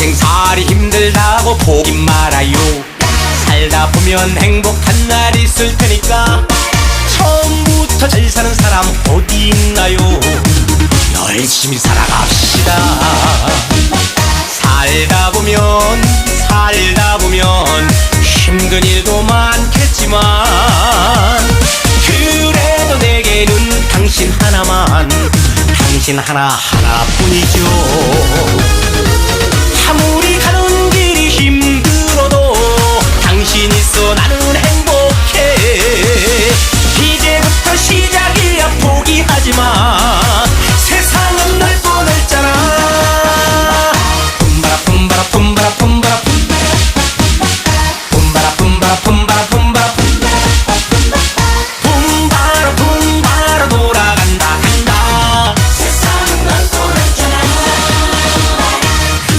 인생살이 힘들다고 포기 말아요. 살다 보면 행복한 날 있을 테니까 처음부터 잘 사는 사람 어디 있나요? 열심히 살아갑시다. 살다 보면 살다 보면 힘든 일도 많겠지만 그래도 내게는 당신 하나만 당신 하나 하나뿐이죠.